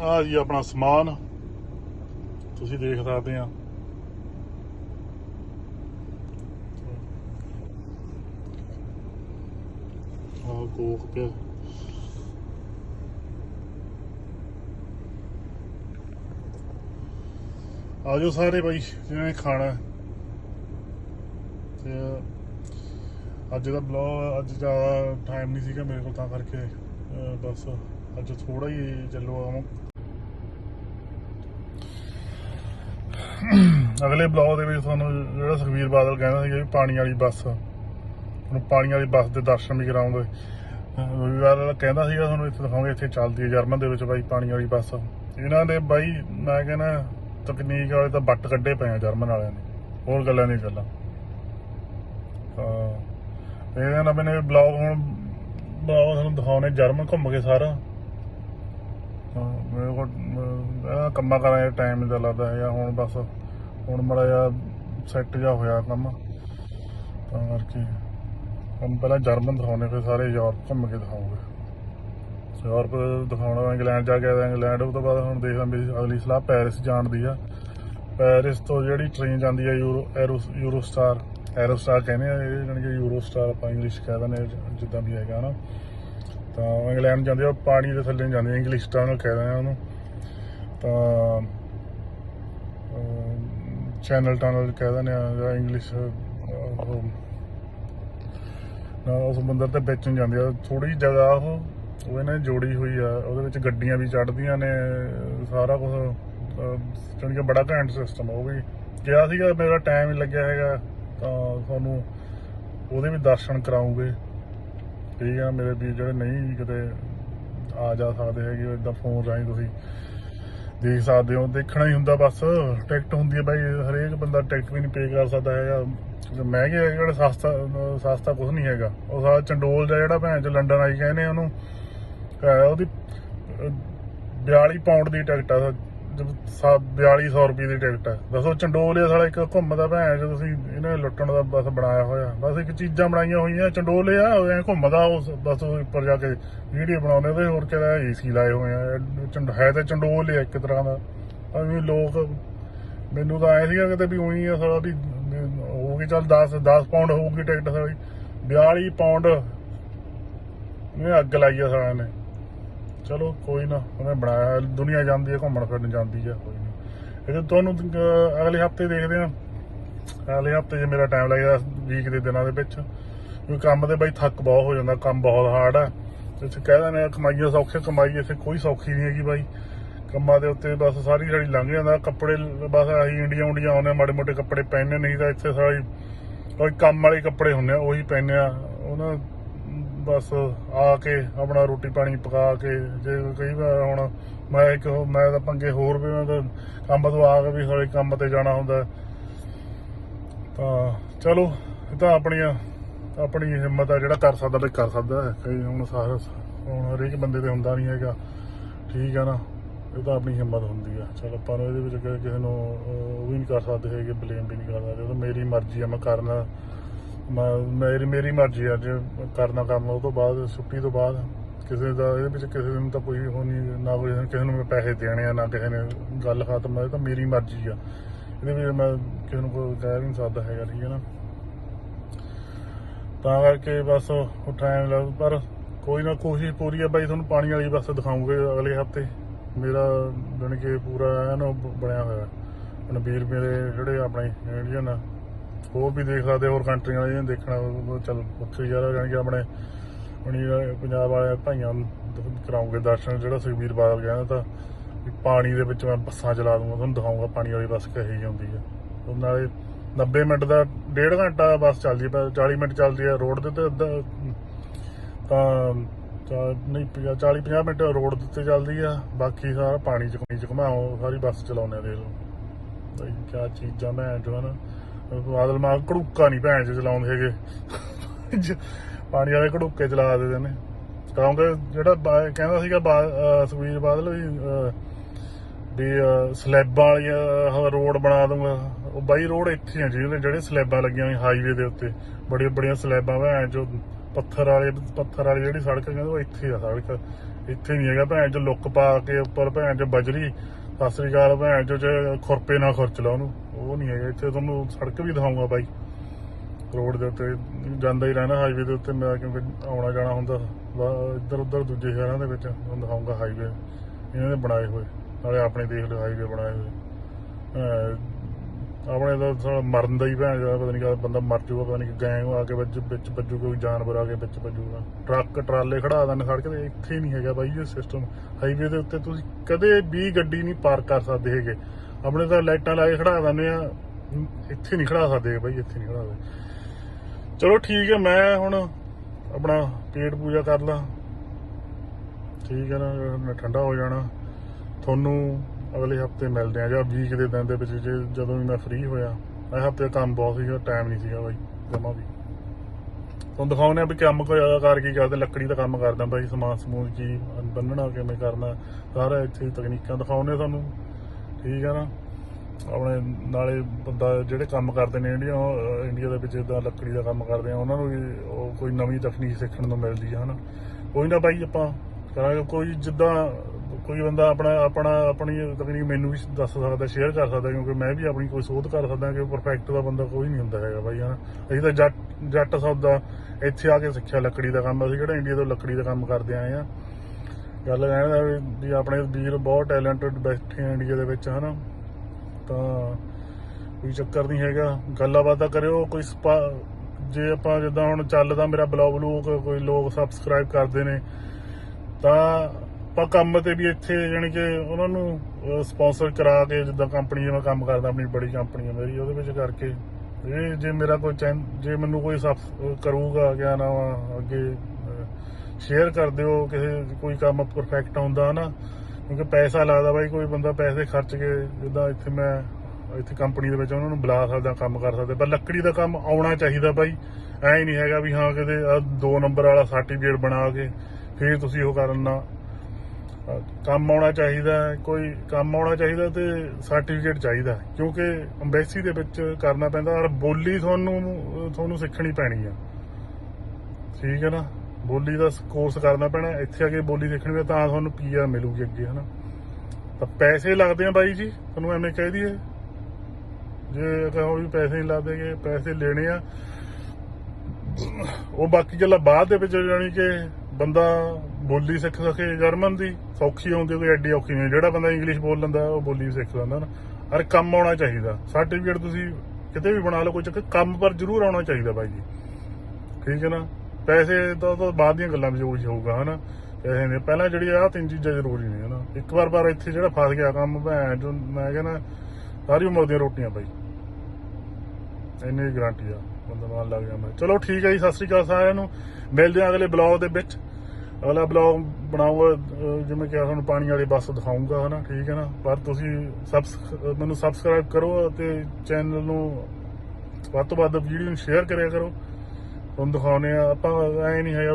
ਆ ਜੀ, ਆਪਣਾ ਸਮਾਨ। ਤੁਸੀਂ ਦੇਖ ਸਕਦੇ ਆ। ਆ ਕੋਕ ਪਿਆ। ਆਜੋ ਸਾਰੇ ਬਾਈ ਜਿਹਨਾਂ ਨੇ ਖਾਣਾ। ਹੈ। ਤੇ ਅੱਜ ਦਾ ਬਲੌਗ ਅੱਜ ਜ਼ਿਆਦਾ ਟਾਈਮ ਨਹੀਂ ਸੀਗਾ ਮੇਰੇ ਕੋਲ, ਤਾਂ ਕਰਕੇ, ਅਹ ਬਸ ਅੱਜ ਥੋੜਾ ਹੀ ਚੱਲੋ ਆਵਾਂ। ਅਗਲੇ ਬਲੌਗ ਦੇ ਵਿੱਚ ਤੁਹਾਨੂੰ ਜਿਹੜਾ ਸੁਖਵੀਰ ਬਾਦਲ ਕਹਿੰਦਾ ਸੀਗਾ ਵੀ ਪਾਣੀ ਵਾਲੀ ਬੱਸ ਹੁਣ ਪਾਣੀ ਵਾਲੀ ਬੱਸ ਦੇ ਦਰਸ਼ਨ ਵੀ ਕਰਾਉਂਗੇ ਰਵੀਵਾਰ ਵਾਲਾ ਕਹਿੰਦਾ ਸੀਗਾ ਤੁਹਾਨੂੰ ਇੱਥੇ ਦਿਖਾਉਂਗੇ, ਇੱਥੇ ਚੱਲਦੀ ਹੈ ਜਰਮਨ ਦੇ ਵਿੱਚ ਬਾਈ ਪਾਣੀ ਵਾਲੀ ਬੱਸ। ਇਹਨਾਂ ਦੇ ਬਾਈ ਮੈਂ ਕਹਿੰਦਾ, ਤਕਨੀਕ ਵਾਲੇ ਤਾਂ ਬੱਟ ਕੱਢੇ ਪਏ ਆ ਜਰਮਨ ਵਾਲਿਆਂ ਨੇ, ਹੋਰ ਗੱਲਾਂ ਨਹੀਂ ਗੱਲਾਂ। ਤਾਂ ਇਹਦੇ ਨਾਲ ਮੈਨੇ ਬਲੌਗ ਹੁਣ, ਬਲੌਗ ਤੁਹਾਨੂੰ ਦਿਖਾਉਣੇ ਜਰਮਨ ਘੁੰਮ ਕੇ ਸਾਰਾ। ਮੇਰੇ ਕੋਲ ਅਹ, ਕੰਮਾਂ ਕਰਾਂ ਇਹ ਟਾਈਮ ਨਹੀਂ ਲੱਗਦਾ ਹੈਗਾ ਹੁਣ ਬਸ ਹੁਣ ਮੜਾ ਜਾ ਸੈੱਟ ਜਾ ਹੋਇਆ ਕੰਮ ਤਾਂ ਕਰਕੇ ਹੁਣ ਪਹਿਲਾਂ ਜਰਮਨ ਦਿਖਾਉਣੇ ਫਿਰ ਸਾਰੇ ਯੂਰਪ ਘੁੰਮ ਕੇ ਦਿਖਾਉਂਗੇ। ਯੂਰਪ ਦਿਖਾਉਣਾ ਇੰਗਲੈਂਡ ਜਾ ਕੇ ਆਇਆ ਇੰਗਲੈਂਡ ਉਸ ਤੋਂ ਬਾਅਦ ਹੁਣ ਦੇਖਦਾ ਮੇਰੀ ਅਗਲੀ ਸਲਾਹ ਪੈਰਿਸ ਜਾਣ ਦੀ ਆ। ਪੈਰਿਸ ਤੋਂ ਜਿਹੜੀ ਟ੍ਰੇਨ ਜਾਂਦੀ ਆ euro arrow Eurostar arrow star ਕਹਿੰਦੇ ਆ ਇਹ ਜਾਣੀ ਕਿ ਯੂਰੋ ਸਟਾਰ ਆਪਾਂ ਇੰਗਲਿਸ਼ ਕਹਿ ਦਿੰਦੇ ਹਾਂ, ਜਿੱਦਾਂ ਵੀ ਹੈਗਾ ਨਾ। ਤਾਂ ਉਹ ਇੰਗਲੈਂਡ ਜਾਂਦੇ ਆ, ਉਹ ਪਾਣੀ ਦੇ ਥੱਲੇ ਨੂੰ ਜਾਂਦੇ ਆ, ਇੰਗਲਿਸ਼ ਟਨਲ ਕਹਿੰਦੇ ਆ ਉਹਨੂੰ। ਤਾਂ ਚੈਨਲ ਟਨਲ ਕਹਿ ਦਿੰਦੇ ਆ, ਜਾਂ ਇੰਗਲਿਸ਼ ਉਹ। ਮੰਦਰ 'ਤੇ ਸਮੁੰਦਰ ਵਿੱਚ ਨੂੰ ਜਾਂਦੀ ਆ ਥੋੜੀ ਜਗ੍ਹਾ ਉਹ ਉਹ ਇਹਨਾਂ ਨੇ ਜੋੜੀ ਹੋਈ ਆ, ਉਹਦੇ ਵਿੱਚ ਗੱਡੀਆਂ ਵੀ ਚੜ੍ਹਦੀਆਂ ਨੇ, ਸਾਰਾ ਕੁਝ ਜਾਣੀ ਕਿ ਬੜਾ ਘੈਂਟ ਸਿਸਟਮ ਉਹ ਵੀ। ਗਿਆ ਸੀਗਾ, ਮੇਰਾ ਟਾਈਮ ਹੀ ਲੱਗਿਆ ਹੈਗਾ, ਤਾਂ ਤੁਹਾਨੂੰ ਉਹਦੇ ਵੀ ਦਰਸ਼ਨ ਕਰਾਉਂਗੇ। ਠੀਕ ਆ ਮੇਰੇ ਵੀਰ ਜਿਹੜੇ ਨਹੀਂ ਕਿਤੇ ਆ ਜਾ ਸਕਦੇ ਹੈਗੇ ਇਦਾਂ ਫੋਨ ਰਾਹੀਂ ਤੁਸੀਂ ਦੇਖ ਸਕਦੇ ਹੋ, ਦੇਖਣਾ ਹੀ ਹੁੰਦਾ ਬਸ। ਟਿਕਟ ਹੁੰਦੀ ਹੈ ਬਾਈ, ਹਰੇਕ ਬੰਦਾ ਟਿਕਟ ਵੀ ਨਹੀਂ ਪੇ ਕਰ ਸਕਦਾ ਹੈਗਾ। ਮਹਿੰਗੇ ਹੈਗੇ ਜਿਹੜਾ ਸਸਤਾ ਸਸਤਾ ਕੁਝ ਨਹੀਂ ਹੈਗਾ। ਉਹ ਸਾਰਾ ਚੰਡੋਲ ਦਾ ਜਿਹੜਾ ਭੈਣ ਚ ਲੰਡਨ ਆਈ ਕਹਿੰਦੇ ਉਹਨੂੰ, ਅਹ ਉਹਦੀ, ਅਹ 42 ਪਾਉਂਡ ਦੀ ਟਿਕਟ ਆ 4200 ਰੁਪਏ ਦੀ ਟਿਕਟ ਹੈ। ਦੱਸੋ ਚੰਡੋਲਿਆ ਇਹ ਸਾਲਾ ਇੱਕ ਘੁੰਮਦਾ ਭੈਣ ਚ ਤੁਸੀਂ ਇਹਨੇ ਲੁੱਟਣ ਦਾ ਬਸ ਬਣਾਇਆ ਹੋਇਆ। ਬਸ ਇੱਕ ਚੀਜ਼ਾਂ ਬਣਾਈਆਂ ਹੋਈਆਂ। ਚੰਡੋਲਿਆ ਆ ਐਂ ਘੁੰਮਦਾ ਉਸ ਬਸ ਉੱਪਰ ਜਾ ਕੇ ਵੀਡੀਓ ਬਣਾਉਂਦੇ ਉਹਦੇ ਹੋਰ ਕਿਹੜਾ ਏਸੀ ਲਾਏ ਹੋਏ ਆ। ਇਹ ਚੰਡ ਹੈ ਤਾਂ ਚੰਡੋਲ ਆ ਇੱਕ ਤਰ੍ਹਾਂ ਦਾ। ਅभी ਲੋਕ ਮੈਨੂੰ ਤਾਂ ਐ ਸੀਗਾ ਕਿਤੇ ਵੀ ਉਹੀ ਆ ਸਾਲਾ ਵੀ ਹੋਊਗੀ ਚੱਲ 10 10 ਪਾਉਂਡ ਹੋਊਗੀ ਟਿਕਟ ਸਾਲੀ। 42 ਪਾਉਂਡ ਇਹ ਅੱਗ ਲਾਈ ਆ ਸਾਲਿਆਂ ਨੇ। ਚਲੋ ਕੋਈ ਨਾ ਉਹਨੇ ਬਣਾਇਆ ਦੁਨੀਆ ਜਾਂਦੀ ਹੈ ਘੁੰਮਣ ਫਿਰਨ ਜਾਂਦੀ ਹੈ ਕੋਈ ਨਹੀਂ। ਇਹ ਤੁਹਾਨੂੰ ਅਗਲੇ ਹਫ਼ਤੇ ਦੇਖਦੇ ਆ ਅਗਲੇ ਹਫ਼ਤੇ 'ਚ ਮੇਰਾ ਟਾਈਮ ਲੱਗਦਾ ਵੀਕ ਦੇ ਦਿਨਾਂ ਦੇ ਵਿੱਚ। ਕਿਉਂਕਿ ਕੰਮ ਤੇ ਬਾਈ ਥੱਕ ਬਹੁਤ ਹੋ ਜਾਂਦਾ ਕੰਮ ਬਹੁਤ ਹਾਰਡ ਆ। ਇੱਥੇ ਕਹਿ ਦਿੰਦੇ ਆ ਕਮਾਈਆਂ ਸੌਖੇ ਕਮਾਈ ਇੱਥੇ ਕੋਈ ਸੌਖੀ ਨਹੀਂ ਹੈਗੀ ਬਾਈ। ਕੰਮਾਂ ਦੇ ਉੱਤੇ ਬਸ ਸਾਰੀ ਸਾਡੀ ਲੰਘ ਜਾਂਦਾ ਕੱਪੜੇ ਬਸ ਆਹੀ ਇੰਡੀਆ ਉਂਡੀਆਂ ਆਉਂਦੇ ਆ, ਮਾੜੇ ਮੋਟੇ ਕੱਪੜੇ ਪਹਿਨਣੇ ਨਹੀਂ ਤਾਂ ਇੱਥੇ ਸਾਰੀ ਕੋਈ ਕੰਮ ਵਾਲੇ ਕੱਪੜੇ ਹੁੰਦੇ ਆ ਉਹੀ ਪਹਿਨਿਆ ਉਹਨਾਂ ਬਸ ਆ ਕੇ ਆਪਣਾ ਰੋਟੀ ਪਾਣੀ ਪਕਾ ਕੇ, ਜੇ ਕਈ ਵਾਰ ਹੁਣ ਮੈਂ ਇੱਕ ਮੈਂ ਤਾਂ ਪੰਗੇ ਹੋਰ ਵੀ, ਮੈਂ ਤਾਂ ਕੰਮ ਤੋਂ ਆ ਕੇ ਵੀ ਸਾਰੇ ਕੰਮ ਤੇ ਜਾਣਾ ਹੁੰਦਾ। ਤਾਂ ਚਲੋ, ਇਹ ਤਾਂ ਆਪਣੀਆਂ, ਆਪਣੀ ਹਿੰਮਤ ਆ ਜਿਹੜਾ ਕਰ ਸਕਦਾ ਵੀ ਕਰ ਸਕਦਾ ਕਈ ਹੁਣ ਸਾਰਾ, ਹੁਣ ਹਰੇਕ ਬੰਦੇ ਤੇ ਹੁੰਦਾ ਨਹੀਂ ਹੈਗਾ। ਠੀਕ ਆ ਨਾ? ਇਹ ਤਾਂ ਆਪਣੀ ਹਿੰਮਤ ਹੁੰਦੀ ਆ। ਚਲ ਆਪਾਂ ਨੂੰ ਇਹਦੇ ਵਿੱਚ ਕਿਸੇ ਨੂੰ ਉਹ ਵੀ ਨਹੀਂ ਕਰ ਸਕਦੇ ਹੈਗੇ ਬਲੇਮ ਵੀ ਨਹੀਂ ਕਰ ਸਕਦੇ। ਉਹ ਤਾਂ ਮੇਰੀ ਮਰਜ਼ੀ ਆ, ਮੈਂ ਕਰਨਾ। ਮੈਂ, ਮੇਰੀ ਮੇਰੀ ਮਰਜ਼ੀ ਅੱਜ ਕਰਨਾ ਕੰਮ, ਉਹ ਤੋਂ ਬਾਅਦ, ਛੁੱਟੀ ਤੋਂ ਬਾਅਦ, ਕਿਸੇ ਦਾ, ਇਹਦੇ ਵਿੱਚ ਕਿਸੇ ਨੂੰ ਤਾਂ ਕੋਈ ਉਹ ਨਹੀਂ, ਨਾ ਕੋਈ, ਕਿਸੇ ਨੂੰ ਮੈਂ ਪੈਸੇ ਦੇਣੇ ਆ, ਨਾ ਕਿਸੇ ਨੇ ਗੱਲ ਖਤਮ ਇਹ ਤਾਂ ਮੇਰੀ ਮਰਜ਼ੀ ਆ। ਇਹਦੇ ਵਿੱਚ ਮੈਂ ਕਿਸੇ ਨੂੰ ਕੋਈ ਕਹਿ ਵੀ ਨਹੀਂ ਸਕਦਾ ਹੈਗਾ, ਠੀਕ ਹੈ ਨਾ? ਤਾਂ ਕਰਕੇ ਬਸ ਉਹ ਟਾਈਮ ਲੱਗ ਪਰ ਕੋਈ ਨਾ ਕੋਸ਼ਿਸ਼ ਪੂਰੀ ਆ, ਬਾਈ ਤੁਹਾਨੂੰ ਪਾਣੀ ਵਾਲੀ ਬਸ ਦਿਖਾਉਂਗੇ ਅਗਲੇ ਹਫ਼ਤੇ। ਮੇਰਾ ਜਾਣੀ ਕਿ ਪੂਰਾ ਐਨ ਉਹ ਬ- ਬਣਿਆ ਹੋਇਆ ਹੁਣ ਵੀਰ ਮੇਰੇ ਜਿਹੜੇ ਆਪਣੇ ਇੰਡੀਅਨ ਆ ਹੋਰ ਵੀ ਦੇਖ ਸਕਦੇ, ਹੋਰ ਕੰਟਰੀਆਂ ਵਾਲੇ ਜਿਹਨੇ ਦੇਖਣਾ, ਉਹ ਉੱਥੇ ਵੱਖਰੀ ਜਗ੍ਹਾ ਜਾਣੀ ਕਿ ਆਪਣੇ ਹੁਣੀ ਪੰਜਾਬ ਵਾਲੇ ਭਾਈਆਂ ਨੂੰ ਕਰਾਉਂਗੇ ਦਰਸ਼ਨ, ਜਿਹੜਾ ਸੁਖਬੀਰ ਬਾਦਲ ਕਹਿੰਦਾ ਤਾਂ ਵੀ ਪਾਣੀ ਦੇ ਵਿੱਚ ਮੈਂ ਬੱਸਾਂ ਚਲਾ ਦੂੰਗਾ, ਤੁਹਾਨੂੰ ਦਿਖਾਉਂਗਾ ਪਾਣੀ ਵਾਲੀ ਬੱਸ ਕਿਹੋ ਜਿਹੀ ਹੁੰਦੀ ਆ ਉਹ ਨਾਲੇ 90 ਮਿੰਟ ਦਾ ਡੇਢ ਘੰਟਾ ਬੱਸ ਚੱਲਦੀ ਹੈ, ਪਰ 40 ਮਿੰਟ ਚੱਲਦੀ ਹੈ ਰੋਡ ਦੇ ਉੱਤੇ ਅੱਧਾ, ਤਾਂ ਚਾ- ਨਹੀਂ 40 50 ਮਿੰਟ ਰੋਡ 'ਤੇ ਚੱਲਦੀ ਆ, ਬਾਕੀ ਸਾਰਾ ਪਾਣੀ ਚ ਚ ਘੁਮਾਓ, ਸਾਰੀ ਬੱਸ ਚਲਾਉਂਦੇ ਆ ਦੇਖ ਲਓ। ਬਈ ਚੀਜ਼ਾਂ, ਮੈਂ ਜੋ ਨਾ ਬਾਦਲ ਮਾਂ ਘੜੂਕਾ ਨਹੀਂ ਭੈਣ ਚ ਚਲਾਉਂਦੇ ਹੈਗੇ। ਪਾਣੀ ਵਾਲੇ ਘੜੂਕੇ ਚਲਾ ਦਿੰਦੇ ਨੇ। ਕਿਉਂਕਿ ਜਿਹੜਾ ਕਹਿੰਦਾ ਸੀਗਾ ਬਾ- ਸੁਖਬੀਰ ਬਾਦਲ ਵੀ ਵੀ ਸਲੈਬਾਂ ਵਾਲੀਆਂ ਰੋਡ ਬਣਾ ਦੂੰਗਾ। ਉਹ ਬਾਈ ਰੋਡ ਇੱਥੇ ਆ ਜਿਹੜੇ ਜਿਹੜੇ ਸਲੈਬਾਂ ਲੱਗੀਆਂ ਹੋਈਆਂ ਹਾਈਵੇ ਦੇ ਉੱਤੇ। ਬੜੀਆਂ ਬੜੀਆਂ ਸਲੈਬਾਂ ਭੈਣ ਜੋ ਪੱਥਰ ਵਾਲੇ, ਪੱਥਰ ਵਾਲੀ ਜਿਹੜੀ ਸੜਕ ਕਹਿੰਦੇ ਉਹ ਇੱਥੇ ਆ ਸੜਕ। ਇੱਥੇ ਨਹੀਂ ਹੈਗਾ ਭੈਣ ਚ ਲੁੱਕ ਪਾ ਕੇ ਉੱਪਰ ਭੈਣ ਚ ਬਜਰੀ। ਸਤਿ ਸ੍ਰੀ ਅਕਾਲ ਭੈਣ ਚ ਖੁਰਪੇ ਨਾਲ ਖੁਰਚ ਲਾ ਉਹਨੂੰ। ਉਹ ਨਹੀਂ ਹੈਗਾ। ਇੱਥੇ ਤੁਹਾਨੂੰ ਸੜਕ ਵੀ ਦਿਖਾਉਂਗਾ ਬਾਈ। ਰੋਡ ਦੇ ਉੱਤੇ ਜਾਂਦਾ ਹੀ ਰਹਿਣਾ ਹਾਈਵੇ ਦੇ ਉੱਤੇ, ਮੈਂ ਕਿਉਂਕਿ ਆਉਣਾ ਜਾਣਾ ਹੁੰਦਾ। ਇੱਧਰ ਉੱਧਰ ਦੂਜੇ ਸ਼ਹਿਰਾਂ ਦੇ ਵਿੱਚ ਤੁਹਾਨੂੰ ਦਿਖਾਉਂਗਾ ਹਾਈਵੇ ਇਹਨਾਂ ਨੇ ਬਣਾਏ ਹੋਏ। ਨਾਲੇ ਆਪਣੇ ਦੇਖ ਲਓ ਹਾਈਵੇ ਬਣਾਏ ਹੋਏ। ਆਪਣੇ ਤਾਂ ਸਾਲਾ ਮਰਨ ਦਾ ਹੀ ਭੈਣ ਦਾ ਪਤਾ ਨਹੀਂ ਕਦ ਬੰਦਾ ਮਰ ਜਾਊਗਾ ਪਤਾ ਨਹੀਂ ਗੈਂਗ ਆ ਕੇ ਵਿੱਚ ਵਿੱਚ ਵੱਜੂ ਕੋਈ ਜਾਨਵਰ ਆ ਕੇ ਵਿੱਚ ਵੱਜੂਗਾ। ਟਰੱਕ, ਟਰਾਲੇ ਖੜਾ ਦਿੰਦੇ ਸੜਕ ਤੇ, ਇੱਥੇ ਨਹੀਂ ਹੈਗਾ ਬਾਈ ਇਹ ਸਿਸਟਮ ਹਾਈਵੇ ਦੇ ਉੱਤੇ ਤੁਸੀਂ ਕਦੇ ਵੀ ਗੱਡੀ ਨਹੀਂ ਪਾਰਕ ਕਰ ਸਕਦੇ ਹੈਗੇ। ਆਪਣੇ ਤਾਂ ਲਾਈਟਾਂ ਲਾ ਕੇ ਖੜਾ ਦਿੰਦੇ ਆ। ਇੱਥੇ ਨਹੀਂ ਖੜਾ ਸਕਦੇ ਬਾਈ, ਇੱਥੇ ਨਹੀਂ ਖੜਾ ਸਕਦੇ। ਚਲੋ ਠੀਕ ਹੈ, ਮੈਂ ਹੁਣ ਆਪਣਾ ਪੇਟ ਪੂਜਾ ਕਰ ਲਾਂ। ਠੀਕ ਹੈ ਨਾ, ਮੈਂ ਠੰਡਾ ਹੋ ਜਾਣਾ। ਤੁਹਾਨੂੰ ਅਗਲੇ ਹਫ਼ਤੇ ਮਿਲਦੇ ਆ ਜਾਂ ਵੀਕ ਦੇ ਦਿਨ ਦੇ ਵਿੱਚ, ਜੇ ਜਦੋਂ ਵੀ ਮੈਂ ਫ੍ਰੀ ਹੋਇਆ। ਮੈਂ ਹਫ਼ਤੇ ਕੰਮ ਬਹੁਤ ਸੀਗਾ ਟਾਈਮ ਨਹੀਂ ਸੀਗਾ ਬਾਈ, ਜਮਾ ਵੀ। ਤੁਹਾਨੂੰ ਦਿਖਾਉਂਦੇ ਆ ਵੀ ਕੰਮ ਕੋਈ ਕਰ ਕੀ ਕਰਦੇ, ਲੱਕੜੀ ਦਾ ਕੰਮ ਕਰਦਾ ਬਾਈ, ਸਮਾਨ ਸਮੂਨ ਕੀ ਬੰਨਣਾ, ਕਿਵੇਂ ਕਰਨਾ, ਸਾਰਾ ਇੱਥੇ ਤਕਨੀਕਾਂ ਦਿਖਾਉਂਦੇ ਤੁਹਾਨੂੰ। ਠੀਕ ਹੈ ਨਾ। ਆਪਣੇ ਨਾਲੇ ਬੰਦਾ ਜਿਹੜੇ ਕੰਮ ਕਰਦੇ ਨੇ ਇੰਡੀਆ ਇੰਡੀਆ ਦੇ ਵਿੱਚ ਇਦਾਂ ਲੱਕੜੀ ਦਾ ਕੰਮ ਕਰਦੇ ਆ, ਉਹਨਾਂ ਨੂੰ ਵੀ ਉਹ ਕੋਈ ਨਵੀਂ ਤਕਨੀਕ ਸਿੱਖਣ ਨੂੰ ਮਿਲਦੀ ਹੈ ਹਨਾ। ਕੋਈ ਨਾ ਬਾਈ ਆਪਾਂ ਕਰਾਂਗੇ, ਕੋਈ ਜਿੱਦਾਂ ਕੋਈ ਬੰਦਾ ਆਪਣਾ ਆਪਣਾ, ਆਪਣੀ ਤਕਨੀਕ ਮੈਨੂੰ ਵੀ ਦੱਸ ਸਕਦਾ ਸ਼ੇਅਰ ਕਰ ਸਕਦਾ, ਕਿਉਂਕਿ ਮੈਂ ਵੀ ਆਪਣੀ ਕੋਈ ਸੋਧ ਕਰ ਸਕਦਾ ਕਿ ਪਰਫੈਕਟ ਦਾ ਬੰਦਾ ਕੋਈ ਨਹੀਂ ਹੁੰਦਾ ਹੈਗਾ ਬਾਈ ਹਨਾ। ਅਸੀਂ ਤਾਂ ਜੱਟ ਜੱਟ ਸੌਦਾ ਇੱਥੇ ਆ ਕੇ ਸਿੱਖਿਆ ਲੱਕੜੀ ਦਾ ਕੰਮ, ਅਸੀਂ ਕਿਹੜਾ ਇੰਡੀਆ ਤੋਂ ਲੱਕੜੀ ਦਾ ਕੰਮ ਕਰਦੇ ਆਏ ਆ। ਗੱਲ ਕਹਿੰਦਾ ਵੀ ਵੀ ਆਪਣੇ ਵੀਰ ਬਹੁਤ ਟੈਲੈਂਟਡ ਬੈਠੇ ਆ ਇੰਡੀਆ ਦੇ ਵਿੱਚ ਹਨਾ? ਤਾਂ ਕੋਈ ਚੱਕਰ ਨਹੀਂ ਹੈਗਾ। ਗੱਲਾਂ ਬਾਤਾਂ ਕਰਿਓ ਕੋਈ ਸਪਾ- ਜੇ ਆਪਾਂ ਜਿੱਦਾਂ ਹੁਣ ਚੱਲਦਾ ਮੇਰਾ ਬਲੌਗ ਲੋਕ ਕੋਈ ਲੋਕ ਸਬਸਕ੍ਰਾਈਬ ਕਰਦੇ ਨੇ ਤਾਂ ਆਪਾਂ ਕੰਮ ਤੇ ਵੀ ਇੱਥੇ ਜਾਣੀ ਕਿ ਉਹਨਾਂ ਨੂੰ ਸਪਾਂਸਰ ਕਰਾ ਕੇ ਜਿੱਦਾਂ ਕੰਪਨੀ ਮੈਂ ਕੰਮ ਕਰਦਾ ਆਪਣੀ ਬੜੀ ਕੰਪਨੀ ਹੈ ਮੇਰੀ ਉਹਦੇ ਵਿੱਚ ਕਰਕੇ। ਇਹ ਜੇ ਮੇਰਾ ਕੋਈ ਚੈਨ ਜੇ ਮੈਨੂੰ ਕੋਈ ਸਬ ਕਰੂਗਾ ਕਿਆ ਨਾਮ ਆ, ਅੱਗੇ ਸ਼ੇਅਰ ਕਰ ਦਿਓ, ਕਿਸੇ ਕੋਈ ਕੰਮ ਪਰਫੈਕਟ ਹੁੰਦਾ ਨਾ, ਕਿਉਂਕਿ ਪੈਸਾ ਲੱਗਦਾ ਬਾਈ, ਕੋਈ ਬੰਦਾ ਪੈਸੇ ਖਰਚ ਕੇ ਜਿੱਦਾਂ ਇੱਥੇ ਮੈਂ, ਇੱਥੇ ਕੰਪਨੀ ਦੇ ਵਿੱਚ ਉਹਨਾਂ ਨੂੰ ਬੁਲਾ ਸਕਦਾ, ਕੰਮ ਕਰ ਸਕਦਾ, ਪਰ ਲੱਕੜੀ ਦਾ ਕੰਮ ਆਉਣਾ ਚਾਹੀਦਾ ਬਾਈ। ਐ ਨਹੀਂ ਹੈਗਾ ਵੀ ਹਾਂ, ਕਿਤੇ ਆਹ ਦੋ ਨੰਬਰ ਵਾਲਾ ਸਰਟੀਫਿਕੇਟ ਬਣਾ ਕੇ ਫਿਰ ਤੁਸੀਂ ਉਹ ਕਰਨਾ ਕੰਮ ਆਉਣਾ ਚਾਹੀਦਾ, ਕੋਈ ਕੰਮ ਆਉਣਾ ਚਾਹੀਦਾ ਤੇ ਸਰਟੀਫਿਕੇਟ ਚਾਹੀਦਾ, ਕਿਉਂਕਿ ਅੰਬੈਸੀ ਦੇ ਵਿੱਚ ਕਰਨਾ ਪੈਂਦਾ, ਔਰ ਬੋਲੀ ਤੁਹਾਨੂੰ ਤੁਹਾਨੂੰ ਸਿੱਖਣੀ ਪੈਣੀ ਆ। ਠੀਕ ਹੈ ਨਾ? ਬੋਲੀ ਦਾ ਕੋਰਸ ਕਰਨਾ ਪੈਣਾ, ਇੱਥੇ ਆ ਕੇ ਬੋਲੀ ਦੇਖਣੀ ਪੈਣੀ ਤਾਂ ਤੁਹਾਨੂੰ ਪੀਆਰ ਮਿਲੂਗੀ ਅੱਗੇ, ਹਨਾ? ਤਾਂ ਪੈਸੇ ਲੱਗਦੇ ਆ ਬਾਈ ਜੀ, ਤੁਹਾਨੂੰ ਐਵੇਂ ਕਹਿ ਦਈਏ। ਜੇ ਕਹੋ ਵੀ ਪੈਸੇ ਨਹੀਂ ਲੱਗਦੇਗੇ ਪੈਸੇ ਲੈਣੇ ਆ। ਉਹ ਬਾਕੀ ਗੱਲਾਂ ਬਾਅਦ ਦੇ ਵਿੱਚ ਜਾਣੀ ਕਿ ਬੰਦਾ ਬੋਲੀ ਸਿੱਖ ਸਕੇ ਜਰਮਨ ਦੀ, ਸੌਖੀ ਆਉਂਦੀ ਕੋਈ ਐਡੀ ਔਖੀ ਨਹੀਂ ਜਿਹੜਾ ਬੰਦਾ ਇੰਗਲਿਸ਼ ਬੋਲ ਲੈਂਦਾ, ਉਹ ਬੋਲੀ ਸਿੱਖ ਲੈਂਦਾ ਨਾ ਅਰ ਕੰਮ ਆਉਣਾ ਚਾਹੀਦਾ। ਸਰਟੀਫਿਕੇਟ ਤੁਸੀਂ ਕਿਤੇ ਵੀ ਬਣਾ ਲਓ, ਕੋਈ ਚੱਕਰ ਕੰਮ ਪਰ ਜ਼ਰੂਰ ਆਉਣਾ ਚਾਹੀਦਾ ਬਾਈ ਜੀ। ਠੀਕ ਹੈ ਨਾ? ਪੈਸੇ ਤਾਂ ਤਾਂ ਬਾਅਦ ਦੀਆਂ ਗੱਲਾਂ ਵਿੱਚ ਉਹ ਹੋਊਗਾ, ਹਨਾ? ਪੈਸੇ ਨੇ। ਪਹਿਲਾਂ ਜਿਹੜੀ ਆਹ ਤਿੰਨ ਚੀਜ਼ਾਂ ਜ਼ਰੂਰੀ ਨੇ, ਹਨਾ? ਇੱਕ ਵਾਰ ਪਰ ਇੱਥੇ ਜਿਹੜਾ ਫਸ ਗਿਆ ਕੰਮ, ਭੈਣ ਜੋ ਮੈਂ ਕਹਿੰਦਾ, ਸਾਰੀ ਉਮਰ ਦੀਆਂ ਰੋਟੀਆਂ ਬਾਈ ਇੰਨੀ ਗਾਰੰਟੀ ਆ, ਬੰਦਾ ਮਾਨ ਲੱਗ ਜਾਂਦਾ। ਚਲੋ ਠੀਕ ਹੈ ਜੀ, ਸਤਿ ਸ੍ਰੀ ਅਕਾਲ ਸਾਰਿਆਂ ਨੂੰ। ਮਿਲਦੇ ਹਾਂ ਅਗਲੇ ਬਲੌਗ ਦੇ ਵਿੱਚ। ਅਗਲਾ ਬਲੌਗ ਬਣਾਉਂਗਾ ਜਿਵੇਂ ਕਿ ਤੁਹਾਨੂੰ ਪਾਣੀ ਵਾਲੀ ਬੱਸ ਦਿਖਾਉਂਗਾ ਹਨਾ? ਠੀਕ ਹੈ ਨਾ? ਪਰ ਤੁਸੀਂ ਸਬਸ ਮੈਨੂੰ ਸਬਸਕ੍ਰਾਈਬ ਕਰੋ ਅਤੇ ਚੈਨਲ ਨੂੰ ਵੱਧ ਤੋਂ ਵੱਧ ਵੀਡੀਓ ਨੂੰ ਸ਼ੇਅਰ ਕਰਿਆ ਕਰੋ। ਤੁਹਾਨੂੰ ਦਿਖਾਉਨੇ ਆ ਆਪਾਂ ਐ ਨਹੀਂ ਹੈਗਾ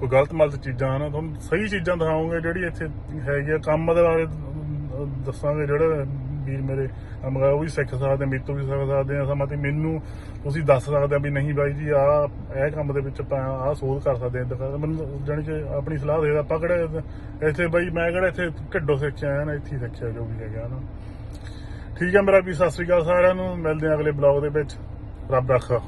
ਕੋਈ ਗਲਤ ਮਲਤ ਚੀਜ਼ਾਂ ਹਨ ਤੁਹਾਨੂੰ ਸਹੀ ਚੀਜ਼ਾਂ ਦਿਖਾਉਂਗੇ ਜਿਹੜੀ ਇੱਥੇ ਹੈਗੀ ਆ। ਕੰਮ ਦੇ ਬਾਰੇ ਦੱਸਾਂਗੇ ਜਿਹੜੇ ਵੀਰ ਮੇਰੇ ਕੰਮ ਉਹ ਵੀ ਸਿੱਖ ਸਕਦੇ ਆ, ਮੇਰੇ ਤੋਂ ਵੀ ਸਿੱਖ ਸਕਦੇ ਆ। ਸਮਾਂ ਤੇ ਮੈਨੂੰ ਤੁਸੀਂ ਦੱਸ ਸਕਦੇ ਆ ਵੀ ਨਹੀਂ ਬਾਈ ਜੀ ਆ ਇਹ ਕੰਮ ਦੇ ਵਿੱਚ ਆਪਾਂ ਆ ਸੋਧ ਕਰ ਸਕਦੇ ਆ। ਏਦਾਂ ਮੈਨੂੰ ਜਾਣੀ ਕਿ ਆਪਣੀ ਸਲਾਹ ਦੇ ਆਪਾਂ ਕਿਹੜਾ ਇੱਥੇ ਬਾਈ ਮੈਂ ਕਿਹੜਾ ਇੱਥੇ ਢਿੱਡੋਂ ਸਿੱਖਿਆ ਆ ਨਾ ਇੱਥੇ ਹੀ ਸਿੱਖਿਆ ਜੋ ਵੀ ਹੈਗਾ ਨਾ ਠੀਕ ਹੈ ਮੇਰਾ ਵੀ ਸਤਿ ਸ੍ਰੀ ਅਕਾਲ ਸਾਰਿਆਂ ਨੂੰ ਮਿਲਦੇ ਆ ਅਗਲੇ ਬਲੌਗ ਦੇ ਵਿੱਚ। ਰੱਬ ਰੱਖਾ।